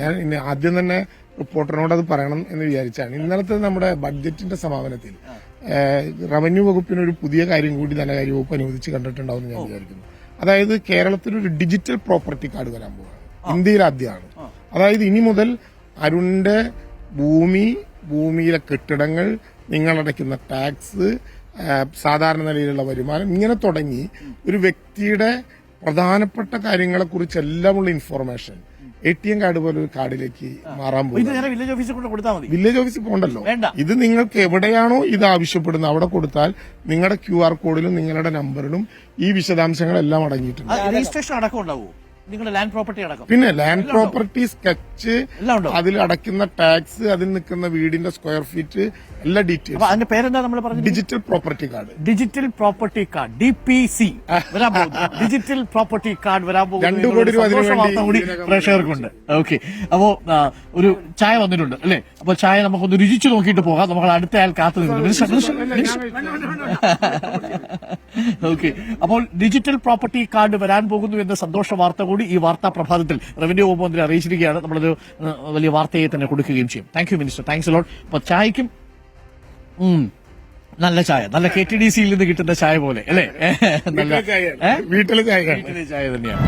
ഞാൻ ഇനി ആദ്യം തന്നെ റിപ്പോർട്ടറിനോട് അത് പറയണം എന്ന് വിചാരിച്ചാണ്. ഇന്നലത്തെ നമ്മുടെ ബഡ്ജറ്റിന്റെ സമാപനത്തിൽ റവന്യൂ വകുപ്പിന് ഒരു പുതിയ കാര്യം കൂടി ധനകാര്യ വകുപ്പ് അനുവദിച്ച് കണ്ടിട്ടുണ്ടാവും ഞാൻ വിചാരിക്കുന്നു. അതായത് കേരളത്തിൽ ഒരു ഡിജിറ്റൽ പ്രോപ്പർട്ടി കാർഡ് വരാൻ പോവുക ഇന്ത്യയിൽ ആദ്യമാണ്. അതായത് ഇനി മുതൽ അരുണിന്റെ ഭൂമി ഭൂമിയിലെ കെട്ടിടങ്ങൾ നിങ്ങളടയ്ക്കുന്ന ടാക്സ് സാധാരണ നിലയിലുള്ള വരുമാനം ഇങ്ങനെ തുടങ്ങി ഒരു വ്യക്തിയുടെ പ്രധാനപ്പെട്ട കാര്യങ്ങളെക്കുറിച്ചെല്ലാമുള്ള information A T M card പോലെ ഒരു കാർഡിലേക്ക് മാറാൻ പോകും വില്ലേജ് ഓഫീസിൽ കൊണ്ട് കൊടുത്താൽ മതി. വില്ലേജ് ഓഫീസിൽ പോകണ്ടല്ലോ. ഇത് നിങ്ങൾക്ക് എവിടെയാണോ ഇത് ആവശ്യപ്പെടുന്നത് അവിടെ കൊടുത്താൽ നിങ്ങളുടെ ക്യു ആർ കോഡിലും നിങ്ങളുടെ നമ്പറിലും ഈ വിശദാംശങ്ങളെല്ലാം അടങ്ങിയിട്ടുണ്ട്. രജിസ്ട്രേഷൻ അടക്കം ഉണ്ടാവുമോ നിങ്ങളുടെ ലാൻഡ് പ്രോപ്പർട്ടി അടക്കം. പിന്നെ ലാൻഡ് പ്രോപ്പർട്ടി സ്കെച്ച് അതിൽ അടയ്ക്കുന്ന ടാക്സ് അതിൽ നിൽക്കുന്ന വീടിന്റെ സ്ക്വയർ ഫീറ്റ് എല്ലാ ഡീറ്റെയിൽസ് അതിന്റെ പേരെന്താ നമ്മൾ പറഞ്ഞത്? Digital property card digital property card D P C വരാൻ പോകുന്നു. ഡിജിറ്റൽ പ്രോപ്പർട്ടി കാർഡ് വരാൻ പോകുന്നു രണ്ടു കോടി പ്രേക്ഷകർക്കുണ്ട്. ഓക്കെ അപ്പോ ഒരു ചായ വന്നിട്ടുണ്ട് അല്ലെ? അപ്പൊ ചായ നമുക്കൊന്ന് രുചിച്ചു നോക്കിയിട്ട് പോകാം. നമ്മൾ അടുത്ത ആൾ കാത്തു ഓക്കെ അപ്പോൾ ഡിജിറ്റൽ പ്രോപ്പർട്ടി കാർഡ് വരാൻ പോകുന്നു എന്ന സന്തോഷ വാർത്ത കൂടി ഈ വാർത്താ പ്രഭാതത്തിൽ റവന്യൂ വകുപ്പ് മന്ത്രി അറിയിച്ചിരിക്കുകയാണ്. നമ്മളൊരു വലിയ വാർത്തയെ തന്നെ കൊടുക്കുകയും ചെയ്യും. Thank you minister thanks lot അപ്പൊ ചായക്കും. നല്ല ചായ. നല്ല കെ ടി ഡി സിയിൽ നിന്ന് കിട്ടുന്ന ചായ പോലെ അല്ലേ? നല്ല ചായ വീട്ടിലെ ചായ വീട്ടിലെ ചായ തന്നെയാണ്.